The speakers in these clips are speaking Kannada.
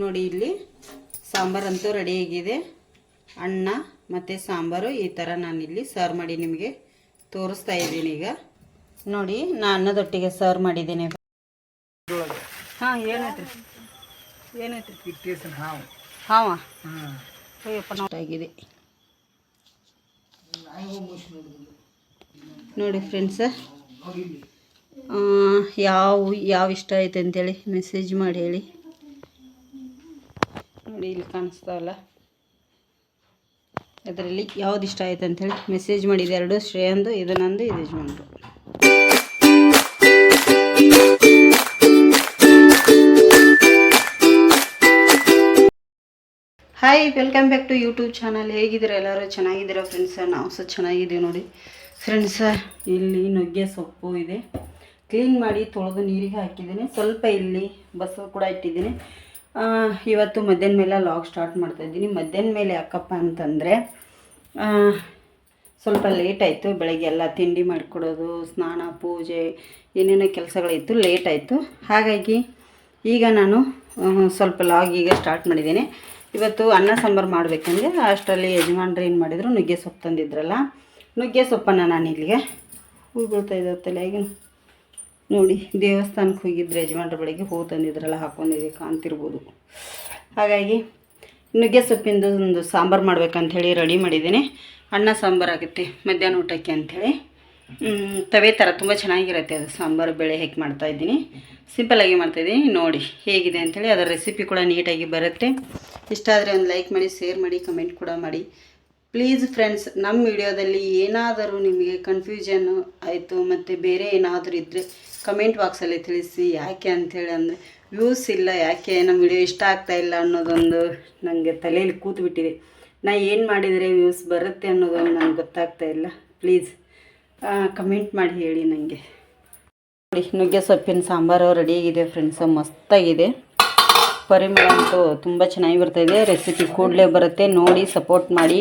ನೋಡಿ ಇಲ್ಲಿ ಸಾಂಬಾರಂತೂ ರೆಡಿಯಾಗಿದೆ ಅನ್ನ ಮತ್ತು ಸಾಂಬಾರು ಈ ಥರ ನಾನಿಲ್ಲಿ ಸರ್ವ್ ಮಾಡಿ ನಿಮಗೆ ತೋರಿಸ್ತಾ ಇದ್ದೀನಿ ಈಗ. ನೋಡಿ ನಾ ಅನ್ನದೊಟ್ಟಿಗೆ ಸರ್ವ್ ಮಾಡಿದ್ದೀನಿ. ಹಾಂ ಏನಾಯ್ತು ಏನೈತ್ರಿ ಹಾಂ. ಆಗಿದೆ. ನೋಡಿ ಫ್ರೆಂಡ್ಸ ಯಾವ ಯಾವ ಇಷ್ಟ ಐತೆ ಅಂತೇಳಿ ಮೆಸೇಜ್ ಮಾಡಿ ಹೇಳಿ. ನೋಡಿ ಇಲ್ಲಿ ಕಾಣಿಸ್ತಾವಲ್ಲ ಅದರಲ್ಲಿ ಯಾವ್ದು ಇಷ್ಟ ಆಯ್ತು ಅಂತೇಳಿ ಮೆಸೇಜ್ ಮಾಡಿದೆ ಎರಡು, ಶ್ರೇಯಂದು, ಇದು ನಂದು, ಇದು ಯಜಮಾನ್ರು hi welcome back to YouTube channel ಹೇಗಿದ್ದೀರಾ ಎಲ್ಲರೂ? ಚೆನ್ನಾಗಿದ್ದೀರಾ ಫ್ರೆಂಡ್ಸ ನಾವು ಸಹ ಚೆನ್ನಾಗಿದ್ದೀವಿ ನೋಡಿ. ಫ್ರೆಂಡ್ಸ ಇಲ್ಲಿ ನುಗ್ಗೆ ಸೊಪ್ಪು ಇದೆ. ಕ್ಲೀನ್ ಮಾಡಿ ತೊಳೆದು ನೀರಿಗೆ ಹಾಕಿದ್ದೀನಿ. ಸ್ವಲ್ಪ ಇಲ್ಲಿ ಬಸವ ಕೂಡ ಇಟ್ಟಿದ್ದೀನಿ. ಇವತ್ತು ಮಧ್ಯಾಹ್ನ ಮೇಲೆ ಲಾಗ್ ಸ್ಟಾರ್ಟ್ ಮಾಡ್ತಾ ಇದ್ದೀನಿ. ಮಧ್ಯಾಹ್ನ ಮೇಲೆ ಯಾಕಪ್ಪ ಅಂತಂದರೆ ಸ್ವಲ್ಪ ಲೇಟ್ ಆಯಿತು. ಬೆಳಗ್ಗೆ ಎಲ್ಲ ತಿಂಡಿ ಮಾಡಿಕೊಡೋದು, ಸ್ನಾನ, ಪೂಜೆ, ಏನೇನೋ ಕೆಲಸಗಳಿತ್ತು ಲೇಟ್ ಆಯಿತು. ಹಾಗಾಗಿ ಈಗ ನಾನು ಸ್ವಲ್ಪ ಲಾಗ್ ಈಗ ಸ್ಟಾರ್ಟ್ ಮಾಡಿದ್ದೀನಿ. ಇವತ್ತು ಅನ್ನ ಸಾಂಬಾರು ಮಾಡಬೇಕಂದ್ರೆ ಅಷ್ಟರಲ್ಲಿ ಯಜಮಾನ್ರು ಏನು ಮಾಡಿದರು, ನುಗ್ಗೆ ಸೊಪ್ಪು ತಂದಿದ್ರಲ್ಲ, ನುಗ್ಗೆ ಸೊಪ್ಪನ್ನು ನಾನು ಇಲ್ಲಿಗೆ ಹೂ ಬೀಳ್ತಾ ಇದ್ದಾವೆ ತಲೆಯಾಗ ನೋಡಿ, ದೇವಸ್ಥಾನಕ್ಕೆ ಹೋಗಿದ್ರೆ ಯಜಮಾನ್ರ ಬಳಿಗೆ ಹೂ ತಂದಿದ್ರಲ್ಲ, ಹಾಕೊಂಡಿದ್ದೆ ಕಾಣ್ತಿರ್ಬೋದು. ಹಾಗಾಗಿ ನುಗ್ಗೆ ಸೊಪ್ಪಿಂದು ಒಂದು ಸಾಂಬಾರು ಮಾಡ್ಬೇಕಂತ ಹೇಳಿ ರೆಡಿ ಮಾಡಿದ್ದೀನಿ. ಅನ್ನ ಸಾಂಬಾರು ಆಗುತ್ತೆ, ಮಧ್ಯಾಹ್ನ ಊಟಕ್ಕೆ ಅಂಥೇಳಿ. ತವೆ ಥರ ತುಂಬ ಚೆನ್ನಾಗಿರುತ್ತೆ ಅದು ಸಾಂಬಾರು, ಬೇಳೆ ಹೇಗೆ ಮಾಡ್ತಾಯಿದ್ದೀನಿ ಸಿಂಪಲ್ಲಾಗಿ ಮಾಡ್ತಾಯಿದ್ದೀನಿ ನೋಡಿ, ಹೇಗಿದೆ ಅಂಥೇಳಿ, ಅದರ ರೆಸಿಪಿ ಕೂಡ ನೀಟಾಗಿ ಬರುತ್ತೆ. ಇಷ್ಟ ಆದರೆ ಒಂದು ಲೈಕ್ ಮಾಡಿ ಶೇರ್ ಮಾಡಿ ಕಮೆಂಟ್ ಕೂಡ ಮಾಡಿ. ಪ್ಲೀಸ್ ಫ್ರೆಂಡ್ಸ್ ನಮ್ಮ ವಿಡಿಯೋದಲ್ಲಿ ಏನಾದರೂ ನಿಮಗೆ ಕನ್ಫ್ಯೂಷನ್ ಆಯಿತು ಮತ್ತು ಬೇರೆ ಏನಾದರೂ ಇದ್ದರೆ ಕಮೆಂಟ್ ಬಾಕ್ಸಲ್ಲಿ ತಿಳಿಸಿ, ಯಾಕೆ ಅಂಥೇಳಿ ಅಂದರೆ ವ್ಯೂಸ್ ಇಲ್ಲ, ಯಾಕೆ ನಮ್ಮ ವಿಡಿಯೋ ಇಷ್ಟ ಆಗ್ತಾ ಇಲ್ಲ ಅನ್ನೋದೊಂದು ನನಗೆ ತಲೆಯಲ್ಲಿ ಕೂತ್ಬಿಟ್ಟಿದೆ. ನಾ ಏನು ಮಾಡಿದರೆ ವ್ಯೂಸ್ ಬರುತ್ತೆ ಅನ್ನೋದೊಂದು ನನಗೆ ಗೊತ್ತಾಗ್ತಾ ಇಲ್ಲ. ಪ್ಲೀಸ್ ಕಮೆಂಟ್ ಮಾಡಿ ಹೇಳಿ ನನಗೆ ನೋಡಿ, ನುಗ್ಗೆ ಸೊಪ್ಪಿನ ಸಾಂಬಾರು ರೆಡಿಯಾಗಿದೆ ಫ್ರೆಂಡ್ಸ್ ಮಸ್ತಾಗಿದೆ. ಪರಿಮಳ ಅಂತೂ ತುಂಬ ಚೆನ್ನಾಗಿ ಬರ್ತಾಯಿದೆ ರೆಸಿಪಿ ಕೂಡಲೇ ಬರುತ್ತೆ. ನೋಡಿ ಸಪೋರ್ಟ್ ಮಾಡಿ.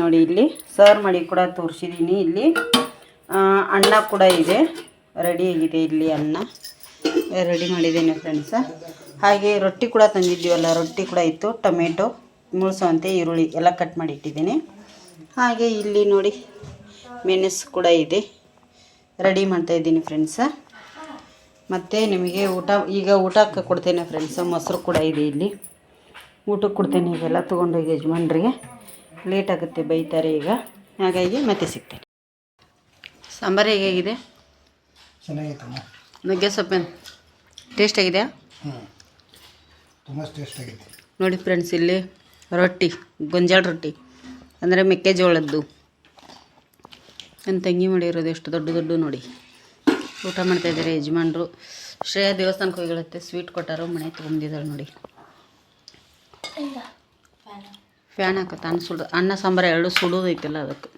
ನೋಡಿ ಇಲ್ಲಿ ಸರ್ವ್ ಮಾಡಿ ಕೂಡ ತೋರಿಸಿದ್ದೀನಿ ಇಲ್ಲಿ. ಅನ್ನ ಕೂಡ ಇದೆ. ರೆಡಿಯಾಗಿದೆ ಇಲ್ಲಿ ಅನ್ನ. ರೆಡಿ ಮಾಡಿದ್ದೀನಿ ಫ್ರೆಂಡ್ಸ ಹಾಗೆ ರೊಟ್ಟಿ ಕೂಡ ತಂದಿದ್ದೀವಲ್ಲ, ರೊಟ್ಟಿ ಕೂಡ ಇತ್ತು. ಟೊಮೆಟೊ ಮುಳ್ಸವಂತೆ ಈರುಳ್ಳಿ ಎಲ್ಲ ಕಟ್ ಮಾಡಿ ಇಟ್ಟಿದ್ದೀನಿ ಹಾಗೆ ಇಲ್ಲಿ ನೋಡಿ ಮೆಣಸು ಕೂಡ ಇದೆ. ರೆಡಿ ಮಾಡ್ತಾ ಇದ್ದೀನಿ ಫ್ರೆಂಡ್ಸ ಮತ್ತು ನಿಮಗೆ ಊಟ, ಈಗ ಊಟಕ್ಕೆ ಕೊಡ್ತೇನೆ ಫ್ರೆಂಡ್ಸ್ ಮೊಸರು ಕೂಡ ಇದೆ ಇಲ್ಲಿ. ಊಟಕ್ಕೆ ಕೊಡ್ತೇನೆ ಈಗೆಲ್ಲ ತೊಗೊಂಡೋಗಿ ಯಜಮಾನ್ರಿಗೆ. ಲೇಟ್ ಆಗುತ್ತೆ ಬೈತಾರೆ ಈಗ. ಹಾಗಾಗಿ ಮತ್ತೆ ಸಿಗ್ತೇನೆ. ಸಾಂಬಾರು ಹೇಗಾಗಿದೆ? ನುಗ್ಗೆ ಸೊಪ್ಪಿನ ಟೇಸ್ಟ್ ಆಗಿದೆಯಾ? ನೋಡಿ ಫ್ರೆಂಡ್ಸ್ ಇಲ್ಲಿ ರೊಟ್ಟಿ ಗೊಂಜಾಳ ರೊಟ್ಟಿ ಅಂದರೆ ಮೆಕ್ಕೆಜೋಳದ್ದು. ನನ್ನ ತಂಗಿ ಮಾಡಿರೋದು ಎಷ್ಟು ದೊಡ್ಡ ದೊಡ್ಡ ನೋಡಿ. ಊಟ ಮಾಡ್ತಾ ಇದ್ದಾರೆ ಯಜಮಾನ್ರು. ಶ್ರೇಯ ದೇವಸ್ಥಾನಕ್ಕೆ ಹೋಗಿರುತ್ತೆ ಸ್ವೀಟ್ ಕೊಟ್ಟಾರು ಮನೆ ತೊಗೊಂಡಿದ್ದಾಳೆ ನೋಡಿ. ಫ್ಯಾನ್ ಹಾಕತ್ತ ಅನ್ನ ಸುಡು, ಅನ್ನ, ಸಾಂಬಾರು ಎರಡು ಸುಡೋದೈತಲ್ಲ ಅದಕ್ಕೆ.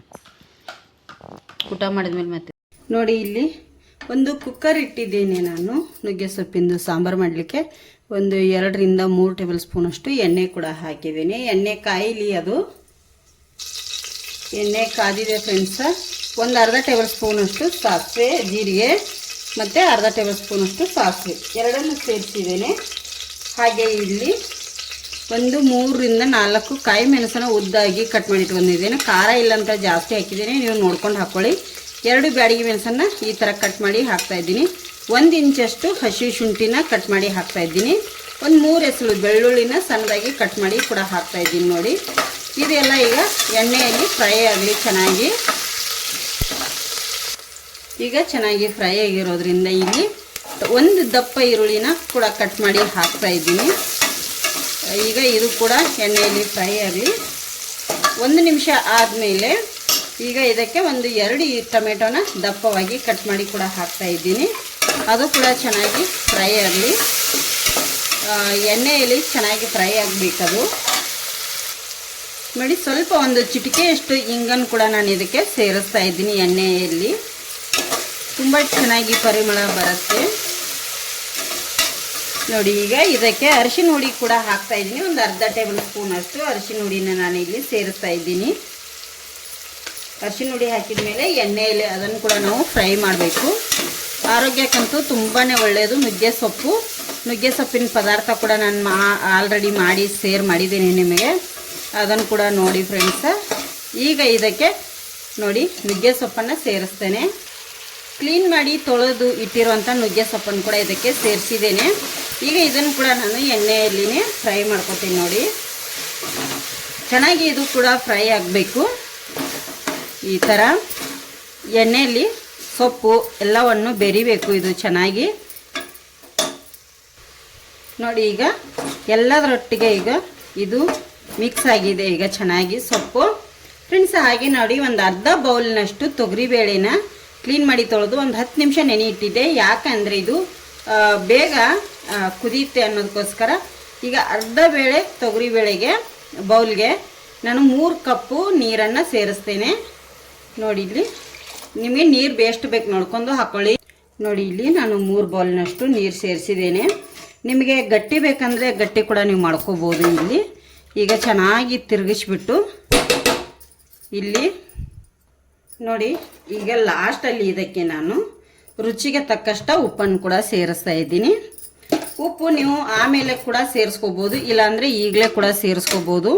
ಊಟ ಮಾಡಿದ್ಮೇಲೆ ಮತ್ತೆ. ನೋಡಿ ಇಲ್ಲಿ ಒಂದು ಕುಕ್ಕರ್ ಇಟ್ಟಿದ್ದೇನೆ ನಾನು, ನುಗ್ಗೆ ಸೊಪ್ಪಿಂದು ಸಾಂಬಾರು ಮಾಡಲಿಕ್ಕೆ. ಒಂದು ಎರಡರಿಂದ ಮೂರು ಟೇಬಲ್ ಸ್ಪೂನಷ್ಟು ಎಣ್ಣೆ ಕೂಡ ಹಾಕಿದ್ದೀನಿ. ಎಣ್ಣೆ ಕಾಯಿಲಿ ಅದು. ಎಣ್ಣೆ ಕಾದಿದೆ ಫ್ರೆಂಡ್ಸ ಒಂದು ಅರ್ಧ ಟೇಬಲ್ ಸ್ಪೂನಷ್ಟು ಸಾಸಿವೆ, ಜೀರಿಗೆ, ಮತ್ತು ಅರ್ಧ ಟೇಬಲ್ ಸ್ಪೂನಷ್ಟು ಸಾಸಿವೆ. ಎರಡನ್ನು ಸೇರಿಸಿದ್ದೇನೆ. ಹಾಗೆ ಇಲ್ಲಿ ಒಂದು ಮೂರರಿಂದ ನಾಲ್ಕು ಕಾಯಿ ಮೆಣಸನ್ನು ಉದ್ದಾಗಿ ಕಟ್ ಮಾಡಿ ಇಟ್ಕೊಂಡಿದ್ದೇನೆ ಖಾರ ಇಲ್ಲ ಅಂತ ಜಾಸ್ತಿ ಹಾಕಿದ್ದೀನಿ. ನೀವು ನೋಡ್ಕೊಂಡು ಹಾಕ್ಕೊಳ್ಳಿ ಎರಡು ಬ್ಯಾಡಿಗೆ ಮೆಣಸನ್ನು ಈ ಥರ ಕಟ್ ಮಾಡಿ ಹಾಕ್ತಾ ಇದ್ದೀನಿ. ಒಂದು ಇಂಚಷ್ಟು ಹಸಿ ಶುಂಠಿನ ಕಟ್ ಮಾಡಿ ಹಾಕ್ತಾ ಇದ್ದೀನಿ. ಒಂದು ಮೂರು ಹೆಸರು ಬೆಳ್ಳುಳ್ಳಿನ ಸಣ್ಣದಾಗಿ ಕಟ್ ಮಾಡಿ ಕೂಡ ಹಾಕ್ತಾ ಇದ್ದೀನಿ ನೋಡಿ. ಇದೆಲ್ಲ ಈಗ ಎಣ್ಣೆಯಲ್ಲಿ ಫ್ರೈ ಆಗಲಿ ಚೆನ್ನಾಗಿ. ಈಗ ಚೆನ್ನಾಗಿ ಫ್ರೈ ಆಗಿರೋದ್ರಿಂದ ಇಲ್ಲಿ ಒಂದು ದಪ್ಪ ಈರುಳ್ಳಿನ ಕೂಡ ಕಟ್ ಮಾಡಿ ಹಾಕ್ತಾ ಇದ್ದೀನಿ. ಈಗ ಇದು ಕೂಡ ಎಣ್ಣೆಯಲ್ಲಿ ಫ್ರೈ ಆಗಲಿ. ಒಂದು ನಿಮಿಷ ಆದಮೇಲೆ ಈಗ ಇದಕ್ಕೆ ಒಂದು ಎರಡು ಟೊಮೆಟೊನ ದಪ್ಪವಾಗಿ ಕಟ್ ಮಾಡಿ ಕೂಡ ಹಾಕ್ತಾ ಇದ್ದೀನಿ. ಅದು ಕೂಡ ಚೆನ್ನಾಗಿ ಫ್ರೈ ಆಗಲಿ. ಎಣ್ಣೆಯಲ್ಲಿ ಚೆನ್ನಾಗಿ ಫ್ರೈ ಆಗಬೇಕದು. ನೋಡಿ, ಸ್ವಲ್ಪ ಒಂದು ಚಿಟಿಕೆಯಷ್ಟು ಇಂಗನ್ನು ಕೂಡ ನಾನು ಇದಕ್ಕೆ ಸೇರಿಸ್ತಾ ಇದ್ದೀನಿ ಎಣ್ಣೆಯಲ್ಲಿ. ತುಂಬ ಚೆನ್ನಾಗಿ ಪರಿಮಳ ಬರುತ್ತೆ. ನೋಡಿ, ಈಗ ಇದಕ್ಕೆ ಅರಿಶಿನ ಹುಡಿ ಕೂಡ ಹಾಕ್ತಾ ಇದ್ದೀನಿ. ಒಂದು ಅರ್ಧ ಟೇಬಲ್ ಸ್ಪೂನ್ ಅಷ್ಟು ಅರಿಶಿನ ಹುಡಿನ ನಾನು ಇಲ್ಲಿ ಸೇರಿಸ್ತಾ ಇದ್ದೀನಿ. ಅರಿಶಿನ ಹುಡಿ ಹಾಕಿದ ಮೇಲೆ ಎಣ್ಣೆಯಲ್ಲಿ ಅದನ್ನು ಕೂಡ ನಾವು ಫ್ರೈ ಮಾಡಬೇಕು. ಆರೋಗ್ಯಕ್ಕಂತೂ ತುಂಬಾ ಒಳ್ಳೆಯದು. ನುಗ್ಗೆ ಸೊಪ್ಪು. ನುಗ್ಗೆ ಸೊಪ್ಪಿನ ಪದಾರ್ಥ ಕೂಡ ನಾನು ಮಾ ಆಲ್ರೆಡಿ ಮಾಡಿ ಸೇರ್ ಮಾಡಿದ್ದೀನಿ ನಿಮಗೆ. ಅದನ್ನು ಕೂಡ ನೋಡಿ ಫ್ರೆಂಡ್ಸ ಈಗ ಇದಕ್ಕೆ ನೋಡಿ, ನುಗ್ಗೆ ಸೊಪ್ಪನ್ನು ಸೇರಿಸ್ತೇನೆ. ಕ್ಲೀನ್ ಮಾಡಿ ತೊಳೆದು ಇಟ್ಟಿರುವಂಥ ನುಗ್ಗೆ ಸೊಪ್ಪನ್ನು ಕೂಡ ಇದಕ್ಕೆ ಸೇರಿಸಿದ್ದೇನೆ. ಈಗ ಇದನ್ನು ಕೂಡ ನಾನು ಎಣ್ಣೆಯಲ್ಲಿನೇ ಫ್ರೈ ಮಾಡ್ಕೊತೀನಿ ನೋಡಿ. ಚೆನ್ನಾಗಿ ಇದು ಕೂಡ ಫ್ರೈ ಆಗಬೇಕು. ಈ ಥರ ಎಣ್ಣೆಯಲ್ಲಿ ಸೊಪ್ಪು ಎಲ್ಲವನ್ನು ಬೆರಿಬೇಕು ಇದು ಚೆನ್ನಾಗಿ. ನೋಡಿ ಈಗ ಎಲ್ಲದರೊಟ್ಟಿಗೆ ಈಗ ಇದು ಮಿಕ್ಸ್ ಆಗಿದೆ ಈಗ ಚೆನ್ನಾಗಿ ಸೊಪ್ಪು. ಫ್ರೆಂಡ್ಸ್, ಹಾಗೆ ನೋಡಿ, ಒಂದು ಅರ್ಧ ಬೌಲ್ನಷ್ಟು ತೊಗರಿಬೇಳೆನ ಕ್ಲೀನ್ ಮಾಡಿ ತೊಳೆದು ಒಂದು ಹತ್ತು ನಿಮಿಷ ನೆನೆ ಇಟ್ಟಿದ್ದೆ ಯಾಕಂದರೆ ಇದು ಬೇಗ ಕುದಿಯುತ್ತೆ ಅನ್ನೋದಕ್ಕೋಸ್ಕರ ಈಗ ಅರ್ಧ ಬೇಳೆ ತೊಗರಿಬೇಳೆಗೆ ಬೌಲ್ಗೆ ನಾನು ಮೂರು ಕಪ್ಪು ನೀರನ್ನು ಸೇರಿಸ್ತೇನೆ. ನೋಡಿ ಇಲ್ಲಿ. ನಿಮಗೆ ನೀರು ಬೇಸ್ಟ್ ಬೇಕು ನೋಡ್ಕೊಂಡು ಹಾಕೊಳ್ಳಿ. ನೋಡಿ ಇಲ್ಲಿ ನಾನು ಮೂರು ಬೌಲ್ನಷ್ಟು ನೀರು ಸೇರಿಸಿದ್ದೇನೆ. ನಿಮಗೆ ಗಟ್ಟಿ ಬೇಕಂದರೆ ಗಟ್ಟಿ ಕೂಡ ನೀವು ಮಾಡ್ಕೋಬೋದು ಇಲ್ಲಿ. ಈಗ ಚೆನ್ನಾಗಿ ತಿರುಗಿಸ್ಬಿಟ್ಟು ಇಲ್ಲಿ ನೋಡಿ, ಈಗ ಲಾಸ್ಟಲ್ಲಿ ಇದಕ್ಕೆ ನಾನು ರುಚಿಗೆ ತಕ್ಕಷ್ಟ ಉಪ್ಪನ್ನು ಕೂಡ ಸೇರಿಸ್ತಾ ಇದ್ದೀನಿ. ಉಪ್ಪು ನೀವು ಆಮೇಲೆ ಕೂಡ ಸೇರಿಸ್ಕೋಬೋದು, ಇಲ್ಲಾಂದರೆ ಈಗಲೇ ಕೂಡ ಸೇರಿಸ್ಕೋಬೋದು.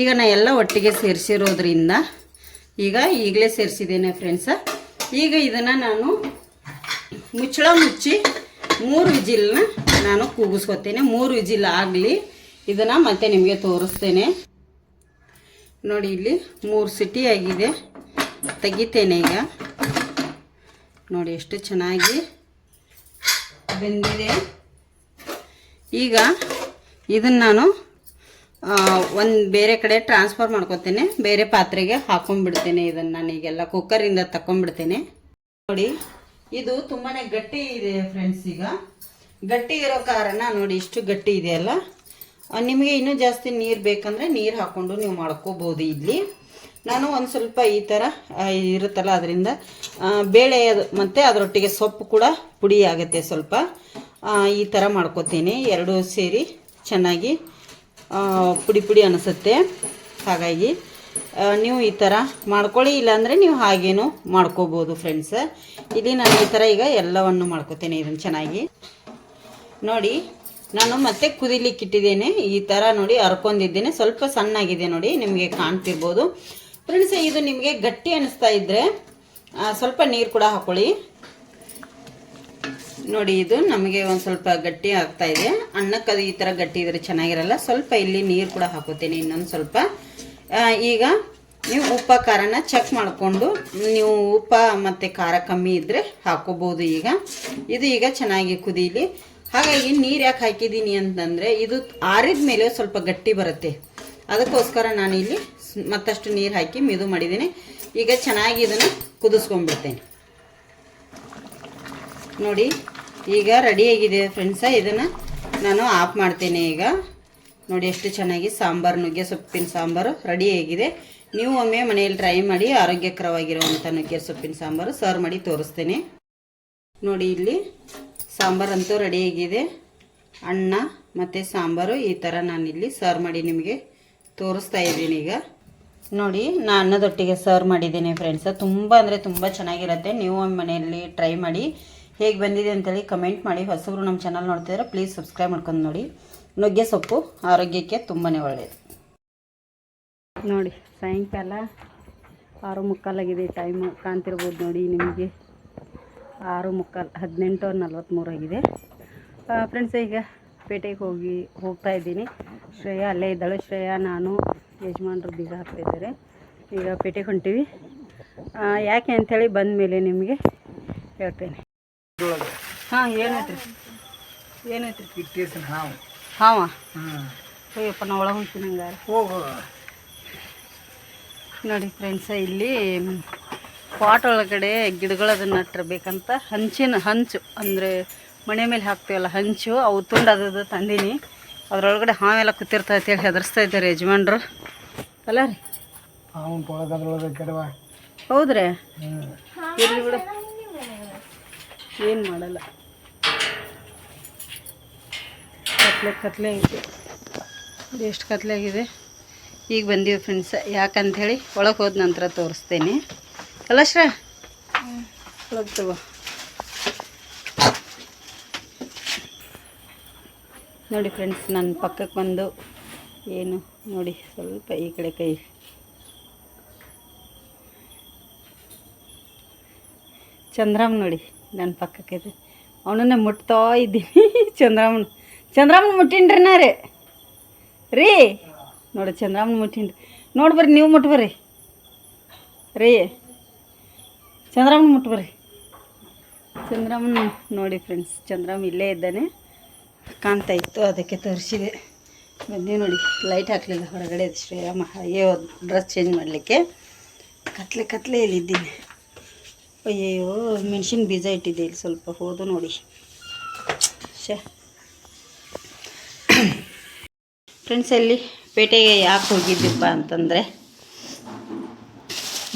ಈಗ ನಾ ಎಲ್ಲ ಒಟ್ಟಿಗೆ ಸೇರಿಸಿರೋದ್ರಿಂದ ಈಗ ಈಗಲೇ ಸೇರಿಸಿದ್ದೇನೆ ಫ್ರೆಂಡ್ಸ ಈಗ ಇದನ್ನು ನಾನು ಮುಚ್ಚಳ ಮುಚ್ಚಿ ಮೂರು ವಿಜಿಲ್ನ ನಾನು ಕೂಗಿಸ್ಕೊತೇನೆ. ಮೂರು ವಿಜಿಲ್ ಆಗಲಿ, ಇದನ್ನು ಮತ್ತೆ ನಿಮಗೆ ತೋರಿಸ್ತೇನೆ. ನೋಡಿ, ಇಲ್ಲಿ ಮೂರು ಸಿಟಿ ಆಗಿದೆ. ತೆಗಿತೇನೆ ಈಗ. ನೋಡಿ, ಎಷ್ಟು ಚೆನ್ನಾಗಿ ಬೆಂದಿದೆ. ಈಗ ಇದನ್ನು ನಾನು ಒಂದು ಬೇರೆ ಕಡೆ ಟ್ರಾನ್ಸ್ಫರ್ ಮಾಡ್ಕೋತೇನೆ. ಬೇರೆ ಪಾತ್ರೆಗೆ ಹಾಕೊಂಡ್ಬಿಡ್ತೇನೆ ಇದನ್ನು ನಾನೀಗೆಲ್ಲ ಕುಕ್ಕರಿಂದ ತಕೊಂಡ್ಬಿಡ್ತೇನೆ. ನೋಡಿ, ಇದು ತುಂಬಾ ಗಟ್ಟಿ ಇದೆ ಫ್ರೆಂಡ್ಸ್ ಈಗ. ಗಟ್ಟಿ ಇರೋ ಕಾರಣ ನೋಡಿ ಇಷ್ಟು ಗಟ್ಟಿ ಇದೆಯಲ್ಲ ನಿಮಗೆ ಇನ್ನೂ ಜಾಸ್ತಿ ನೀರು ಬೇಕಂದರೆ ನೀರು ಹಾಕ್ಕೊಂಡು ನೀವು ಮಾಡ್ಕೋಬೋದು ಇಲ್ಲಿ. ನಾನು ಒಂದು ಸ್ವಲ್ಪ ಈ ಥರ ಇರುತ್ತಲ್ಲ, ಅದರಿಂದ ಬೇಳೆ ಅದು ಮತ್ತು ಅದರೊಟ್ಟಿಗೆ ಸೊಪ್ಪು ಕೂಡ ಪುಡಿ ಆಗುತ್ತೆ ಸ್ವಲ್ಪ. ಈ ಥರ ಮಾಡ್ಕೋತೀನಿ. ಎರಡೂ ಸೇರಿ ಚೆನ್ನಾಗಿ ಪುಡಿ ಪುಡಿ ಅನಿಸುತ್ತೆ. ಹಾಗಾಗಿ ನೀವು ಈ ಥರ ಮಾಡ್ಕೊಳ್ಳಿ. ಇಲ್ಲಾಂದರೆ ನೀವು ಹಾಗೇನೂ ಮಾಡ್ಕೋಬೋದು ಫ್ರೆಂಡ್ಸ್ ಇಲ್ಲಿ ನಾನು ಈ ಥರ ಈಗ ಎಲ್ಲವನ್ನು ಮಾಡ್ಕೋತೇನೆ ಇದನ್ನು ಚೆನ್ನಾಗಿ. ನೋಡಿ, ನಾನು ಮತ್ತೆ ಕುದಿಲಿಕ್ಕೆ ಇಟ್ಟಿದ್ದೇನೆ. ಈ ಥರ ನೋಡಿ ಹರ್ಕೊಂಡಿದ್ದೇನೆ ಸ್ವಲ್ಪ ಸಣ್ಣಾಗಿದೆ ನೋಡಿ, ನಿಮಗೆ ಕಾಣ್ತಿರ್ಬೋದು. ಫ್ರೆಂಡ್ಸ್ ಇದು ನಿಮಗೆ ಗಟ್ಟಿ ಅನಿಸ್ತಾ ಇದ್ದರೆ ಸ್ವಲ್ಪ ನೀರು ಕೂಡ ಹಾಕೊಳ್ಳಿ. ನೋಡಿ, ಇದು ನಮಗೆ ಒಂದು ಸ್ವಲ್ಪ ಗಟ್ಟಿ ಆಗ್ತಾ ಇದೆ. ಅನ್ನಕ್ಕೆ ಅದು ಈ ಥರ ಗಟ್ಟಿ ಇದ್ರೆ ಚೆನ್ನಾಗಿರಲ್ಲ. ಸ್ವಲ್ಪ ಇಲ್ಲಿ ನೀರು ಕೂಡ ಹಾಕೋತೀನಿ ಇನ್ನೊಂದು ಸ್ವಲ್ಪ. ಈಗ ನೀವು ಉಪ್ಪ, ಖಾರನ ಚೆಕ್ ಮಾಡಿಕೊಂಡು ನೀವು ಉಪ್ಪ ಮತ್ತು ಖಾರ ಕಮ್ಮಿ ಇದ್ದರೆ ಹಾಕೋಬೋದು ಈಗ. ಇದು ಈಗ ಚೆನ್ನಾಗಿ ಕುದೀಲಿ. ಹಾಗಾಗಿ ನೀರು ಯಾಕೆ ಹಾಕಿದ್ದೀನಿ ಅಂತಂದರೆ ಇದು ಆರಿದ ಮೇಲೆ ಸ್ವಲ್ಪ ಗಟ್ಟಿ ಬರುತ್ತೆ. ಅದಕ್ಕೋಸ್ಕರ ನಾನು ಇಲ್ಲಿ ಮತ್ತಷ್ಟು ನೀರು ಹಾಕಿ ಮಿದು ಮಾಡಿದ್ದೀನಿ. ಈಗ ಚೆನ್ನಾಗಿ ಇದನ್ನು ಕುದಿಸ್ಕೊಂಡ್ಬಿಡ್ತೇನೆ. ನೋಡಿ ಈಗ ರೆಡಿಯಾಗಿದೆ ಫ್ರೆಂಡ್ಸ ಇದನ್ನು ನಾನು ಆಫ್ ಮಾಡ್ತೇನೆ ಈಗ. ನೋಡಿ ಎಷ್ಟು ಚೆನ್ನಾಗಿ ಸಾಂಬಾರು, ನುಗ್ಗೆ ಸೊಪ್ಪಿನ ಸಾಂಬಾರು ರೆಡಿಯಾಗಿದೆ ನೀವು ಒಮ್ಮೆ ಮನೆಯಲ್ಲಿ ಟ್ರೈ ಮಾಡಿ ಆರೋಗ್ಯಕರವಾಗಿರುವಂಥ ನುಗ್ಗೆ ಸೊಪ್ಪಿನ ಸಾಂಬಾರು ಸರ್ವ್ ಮಾಡಿ ತೋರಿಸ್ತೇನೆ. ನೋಡಿ ಇಲ್ಲಿ ಸಾಂಬಾರಂತೂ ರೆಡಿಯಾಗಿದೆ ಅನ್ನ ಮತ್ತು ಸಾಂಬಾರು ಈ ಥರ ನಾನಿಲ್ಲಿ ಸರ್ವ್ ಮಾಡಿ ನಿಮಗೆ ತೋರಿಸ್ತಾ ಇದ್ದೀನಿ ಈಗ. ನೋಡಿ ನಾ ಅನ್ನದೊಟ್ಟಿಗೆ ಸರ್ವ್ ಮಾಡಿದ್ದೀನಿ ಫ್ರೆಂಡ್ಸ ತುಂಬ ಅಂದರೆ ತುಂಬ ಚೆನ್ನಾಗಿರುತ್ತೆ. ನೀವು ಮನೆಯಲ್ಲಿ ಟ್ರೈ ಮಾಡಿ ಹೇಗೆ ಬಂದಿದೆ ಅಂತೇಳಿ ಕಮೆಂಟ್ ಮಾಡಿ. ಹೊಸಬ್ರು ನಮ್ಮ ಚಾನಲ್ ನೋಡ್ತಿದ್ರೆ ಪ್ಲೀಸ್ ಸಬ್ಸ್ಕ್ರೈಬ್ ಮಾಡ್ಕೊಂಡು ನೋಡಿ. ನುಗ್ಗೆ ಸೊಪ್ಪು ಆರೋಗ್ಯಕ್ಕೆ ತುಂಬಾ ಒಳ್ಳೆಯದು ನೋಡಿ, ಸಾಯಂಕಾಲ ಆರು ಮುಕ್ಕಾಲಾಗಿದೆ ಟೈಮ್ ಕಾಣ್ತಿರ್ಬೋದು ನೋಡಿ ನಿಮಗೆ. ಆರು ಮುಕ್ಕಾಲು, ಹದಿನೆಂಟು ನಲ್ವತ್ತ್ಮೂರು ಆಗಿದೆ. ಫ್ರೆಂಡ್ಸ್ ಈಗ ಪೇಟೆಗೆ ಹೋಗಿ, ಹೋಗ್ತಾ ಇದ್ದೀನಿ. ಶ್ರೇಯಾ ಅಲ್ಲೇ ಇದ್ದಾಳೆ. ಶ್ರೇಯಾ, ನಾನು, ಯಜಮಾನ್ರು ಬೀಗ ಹಾಕ್ತಿದ್ದಾರೆ ಈಗ ಪೇಟೆಗೆ ಹೊಂಟೀವಿ. ಯಾಕೆ ಅಂಥೇಳಿ ಬಂದ ಮೇಲೆ ನಿಮಗೆ ಹೇಳ್ತೇನೆ. ಹಾಂ ಏನೈತ್ರಿ? ಏನೈತ್ರಿ? ಇಟ್ಟೇಸನ್ ಹಾವು. ಹಾವ? ಹ್ಞೂ ಅಯ್ಯಪ್ಪ ನಾ ಒಳಗೆ ಹೋಗ್ತೀನಿ ಹಂಗಾರೆ. ಹೋಗು. ನೋಡಿ ಫ್ರೆಂಡ್ಸ ಇಲ್ಲಿ ಪಾಟ್ ಒಳಗಡೆ ಗಿಡಗಳದನ್ನ ನಟ್ಟಿರ್ಬೇಕಂತ ಹಂಚಿನ ಹಂಚು ಅಂದರೆ ಮನೆ ಮೇಲೆ ಹಾಕ್ತೀವಲ್ಲ ಹಂಚು ಅವು ತುಂಡು ಅದು ತಂದೀನಿ. ಅದ್ರೊಳಗಡೆ ಹಾವೆಲ್ಲ ಕೂತಿರ್ತಾ ಅಂತೇಳಿ ಹೆದರ್ಸ್ತಾ ಇದ್ದಾರೆ ಯಜಮಾನ್ರು. ಅಲ್ಲ ರೀ? ಹಾವು ಕೆಡವ. ಹೌದ್ರಿ? ಹ್ಞೂ ಇರ್ಲಿ ಬಿಡು. ಏನು ಮಾಡಲ್ಲ. ಕತ್ಲೆ ಕತ್ಲೆ ಆಗಿದೆ ಎಷ್ಟು ಕತ್ಲೆ ಆಗಿದೆ? ಈಗ ಬಂದೀವಿ ಫ್ರೆಂಡ್ಸ್ ಯಾಕಂಥೇಳಿ ಒಳಗೆ ಹೋದ ನಂತರ ತೋರಿಸ್ತೇನೆ. ಅಲ್ಲ ಶ್ರಾ ಒಳಗೆ ತಗೋ. ನೋಡಿ ಫ್ರೆಂಡ್ಸ್ ನನ್ನ ಪಕ್ಕಕ್ಕೆ ಬಂದು ಏನು ನೋಡಿ, ಸ್ವಲ್ಪ ಈ ಕಡೆ ಕೈ. ಚಂದ್ರಮ್ಮ ನೋಡಿ. ನನ್ನ ಪಕ್ಕಕ್ಕೆ ಅವನನ್ನ ಮುಟ್ತಾ ಇದ್ದೀನಿ. ಚಂದ್ರಮ್ಮನ ಚಂದ್ರಮ್ಮನ ಮುಟ್ಟಿನ್ರಿ ನಾ ರೀ. ರೀ, ನೋಡಿ ಚಂದ್ರಮ್ಮನ ಮುಟ್ಟಿನ್ರಿ. ನೋಡಿ ಬರ್ರಿ, ನೀವು ಮುಟ್ಬರ್ರಿ ರೀ, ಚಂದ್ರಮ್ಮನ ಮುಟ್ಬರ್ರಿ ಚಂದ್ರಮ್ಮನ ನೋಡಿ ಫ್ರೆಂಡ್ಸ್ ಚಂದ್ರಮ್ಮ ಇಲ್ಲೇ ಇದ್ದಾನೆ. ಕಾಣ್ತಾ ಇತ್ತು, ಅದಕ್ಕೆ ತೋರಿಸಿದೆ. ಬಂದು ನೋಡಿ ಲೈಟ್ ಹಾಕಲಿಲ್ಲ, ಹೊರಗಡೆ ಶ್ರೀರಾಮ, ಅಯ್ಯೋ ಡ್ರೆಸ್ ಚೇಂಜ್ ಮಾಡಲಿಕ್ಕೆ. ಕತ್ಲೆ ಕತ್ಲೆ ಇಲ್ಲಿದ್ದೀನಿ ಅಯ್ಯಯ್ಯೋ, ಮೆಣಸಿನ ಬೀಜ ಇಟ್ಟಿದ್ದೆ ಇಲ್ಲಿ ಸ್ವಲ್ಪ, ಹೋದು ನೋಡಿ. ಶೇ ಫ್ರೆಂಡ್ಸ್ ಅಲ್ಲಿ ಪೇಟೆಗೆ ಯಾಕೆ ಹೋಗಿದ್ದೀಪ್ಪ ಅಂತಂದರೆ,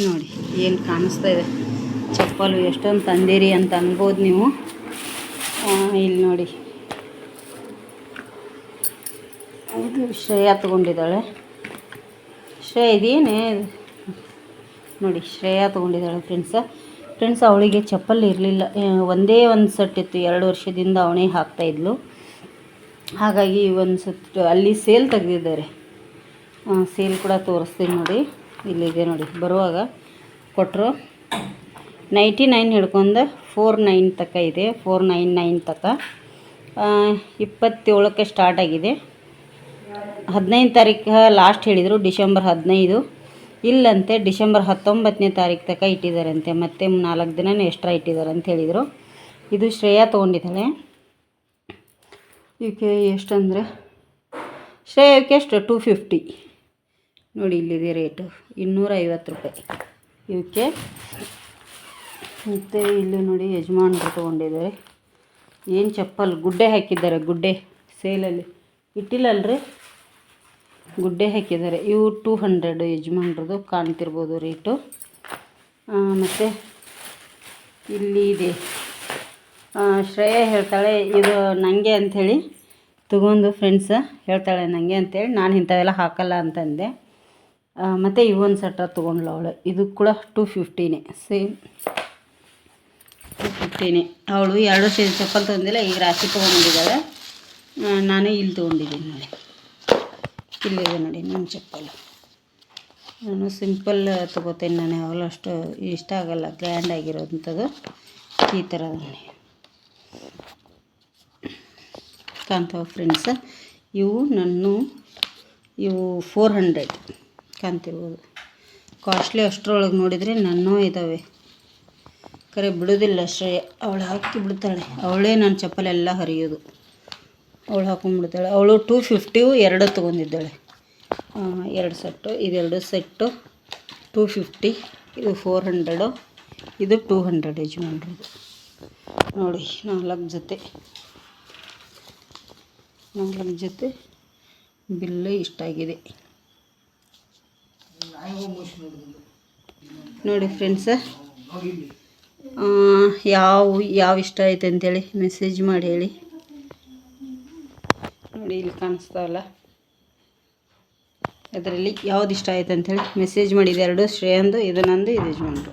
ನೋಡಿ, ಏನು ಕಾಣಿಸ್ತಾ ಇದೆ. ಚಪ್ಪಲು ಎಷ್ಟೊಂದು ತಂದಿರಿ ಅಂತ ಅನ್ಬೋದು ನೀವು. ಇಲ್ಲಿ ನೋಡಿ. ಇದು ಶ್ರೇಯಾ ತೊಗೊಂಡಿದ್ದಾಳೆ. ಶ್ರೇಯ, ಇದೇನೇ? ನೋಡಿ, ಶ್ರೇಯಾ ತೊಗೊಂಡಿದ್ದಾಳೆ ಫ್ರೆಂಡ್ಸ ಫ್ರೆಂಡ್ಸ್ ಅವಳಿಗೆ ಚಪ್ಪಲಿ ಇರಲಿಲ್ಲ. ಒಂದೇ ಒಂದು ಸೆಟ್ ಇತ್ತು. ಎರಡು ವರ್ಷದಿಂದ ಅವನೇ ಹಾಕ್ತಾಯಿದ್ಲು ಹಾಗಾಗಿ ಒಂದು ಸೆಟ್ ಅಲ್ಲಿ ಸೇಲ್ ತೆಗೆದಿದ್ದಾರೆ. ಸೇಲ್ ಕೂಡ ತೋರಿಸ್ತೀನಿ ನೋಡಿ. ಇಲ್ಲಿದೆ ನೋಡಿ. ಬರುವಾಗ ಕೊಟ್ಟರು ನೈಂಟಿ ನೈನ್ ಹಿಡ್ಕೊಂಡು ಫೋರ್ ನೈನ್ ತನಕ ಇದೆ. ಫೋರ್ ನೈನ್ ನೈನ್ ತನಕ ಇಪ್ಪತ್ತೇಳಕ್ಕೆ ಸ್ಟಾರ್ಟ್ ಆಗಿದೆ. ಹದಿನೈದು ತಾರೀಕು ಲಾಸ್ಟ್ ಹೇಳಿದರು. ಡಿಸೆಂಬರ್ ಹದಿನೈದು. ಇಲ್ಲಂತೆ ಡಿಸೆಂಬರ್ ಹತ್ತೊಂಬತ್ತನೇ ತಾರೀಕು ತನಕ ಇಟ್ಟಿದ್ದಾರಂತೆ ಮತ್ತೆ ನಾಲ್ಕು ದಿನನೇ ಎಕ್ಸ್ಟ್ರಾ ಇಟ್ಟಿದ್ದಾರೆ ಅಂತ ಹೇಳಿದರು. ಇದು ಶ್ರೇಯಾ ತೊಗೊಂಡಿದ್ದಾಳೆ. ಇವಕ್ಕೆ ಎಷ್ಟಂದರೆ? ಶ್ರೇಯಕ್ಕೆ ಎಷ್ಟು ಟೂ ಫಿಫ್ಟಿ ನೋಡಿ ಇಲ್ಲಿದೆ ರೇಟು ಇನ್ನೂರ ಐವತ್ತು ರೂಪಾಯಿ. ಇವಕ್ಕೆ ಮತ್ತು ಇಲ್ಲಿ ನೋಡಿ ಯಜಮಾನ್ರು ತೊಗೊಂಡಿದ್ದಾರೆ. ಏನು ಚಪ್ಪಲ್? ಗುಡ್ಡೆ ಹಾಕಿದ್ದಾರೆ, ಗುಡ್ಡೆ. ಸೇಲಲ್ಲಿ. ಇಟ್ಟಿಲ್ಲಲ್ರಿ ಗುಡ್ಡೆ ಹಾಕಿದ್ದಾರೆ. ಇವು ಟೂ ಹಂಡ್ರೆಡ್ ಯಜಮಾನ್ರದ್ದು ಕಾಣ್ತಿರ್ಬೋದು ರೇಟು. ಮತ್ತು ಇಲ್ಲಿ ಇದೆ. ಶ್ರೇಯ ಹೇಳ್ತಾಳೆ, ಇದು ನನಗೆ ಅಂಥೇಳಿ. ತಗೊಂಡು ಫ್ರೆಂಡ್ಸ ಹೇಳ್ತಾಳೆ ನನಗೆ ಅಂತೇಳಿ ನಾನು ಇಂಥವೆಲ್ಲ ಹಾಕಲ್ಲ ಅಂತಂದೆ. ಮತ್ತು ಇವೊಂದು ಸಟ್ರ ತೊಗೊಂಡ್ಲ ಅವಳು. ಇದು ಕೂಡ ಟೂ ಫಿಫ್ಟಿನೇ ಸೇಮ್ ಟೂ ಫಿಫ್ಟಿನೇ ಅವಳು ಎರಡು ಸೇರಿ ಚಪ್ಪಲ್ ತೊಗೊಂಡಿಲ್ಲ ಈಗ ರಾಶಿ ತೊಗೊಂಡಿದ್ದಾಳೆ ನಾನು ಇಲ್ಲಿ ತೊಗೊಂಡಿದ್ದೀನಿ ನೋಡಿ. ಇಲ್ಲಿದೆ ನೋಡಿ ನನ್ನ ಚಪ್ಪಲು. ನಾನು ಸಿಂಪಲ್ ತೊಗೋತೇನೆ ನಾನು ಯಾವಾಗಲೂ ಅಷ್ಟು ಇಷ್ಟ ಆಗೋಲ್ಲ ಗ್ರ್ಯಾಂಡ್ ಆಗಿರೋಂಥದ್ದು. ಈ ಥರ ನೋಡಿ ಕಾಣ್ತಾವೆ ಫ್ರೆಂಡ್ಸ ಇವು ನನ್ನ, ಇವು ಫೋರ್ ಹಂಡ್ರೆಡ್ ಕಾಣ್ತಿರ್ಬೋದು. ಕಾಸ್ಟ್ಲಿ ಅಷ್ಟರೊಳಗೆ ನೋಡಿದರೆ ನನ್ನೂ ಇದ್ದಾವೆ ಕರೆ ಬಿಡೋದಿಲ್ಲ ಶ್ರೇಯ. ಅವಳು ಹಾಕಿ ಬಿಡ್ತಾಳೆ. ಅವಳೇ ನನ್ನ ಚಪ್ಪಲೆಲ್ಲ ಹರಿಯೋದು. ಅವಳು ಹಾಕೊಂಡ್ಬಿಡ್ತಾಳೆ ಅವಳು ಟೂ ಫಿಫ್ಟಿವು ಎರಡು ತೊಗೊಂಡಿದ್ದಾಳೆ. ಎರಡು ಸೆಟ್ಟು ಇದೆರಡು ಸೆಟ್ಟು ಟೂ ಫಿಫ್ಟಿ ಇದು ಫೋರ್ ಹಂಡ್ರೆಡು ಇದು ಟೂ ಹಂಡ್ರೆಡ್ ಯಜಮಾನ್ರದ್ದು ನೋಡಿ, ನಾಲ್ಕು ಜೊತೆ. ನಾಲ್ಕು ಜೊತೆ ಬಿಲ್ಲು ಇಷ್ಟಾಗಿದೆ. ನೋಡಿ ಫ್ರೆಂಡ್ಸ ಯಾವ ಯಾವ ಇಷ್ಟ ಐತೆ ಅಂತೇಳಿ ಮೆಸೇಜ್ ಮಾಡಿ ಹೇಳಿ. ನೋಡಿ ಇಲ್ಲಿ ಕಾಣಿಸ್ತಾವಲ್ಲ ಅದರಲ್ಲಿ ಯಾವ್ದು ಇಷ್ಟ ಆಯ್ತು ಅಂತೇಳಿ ಮೆಸೇಜ್ ಮಾಡಿದೆ ಎರಡು, ಶ್ರೇಯಂದು, ಇದು ನಂದು, ಇದು ಯಜಮಾನ್ರು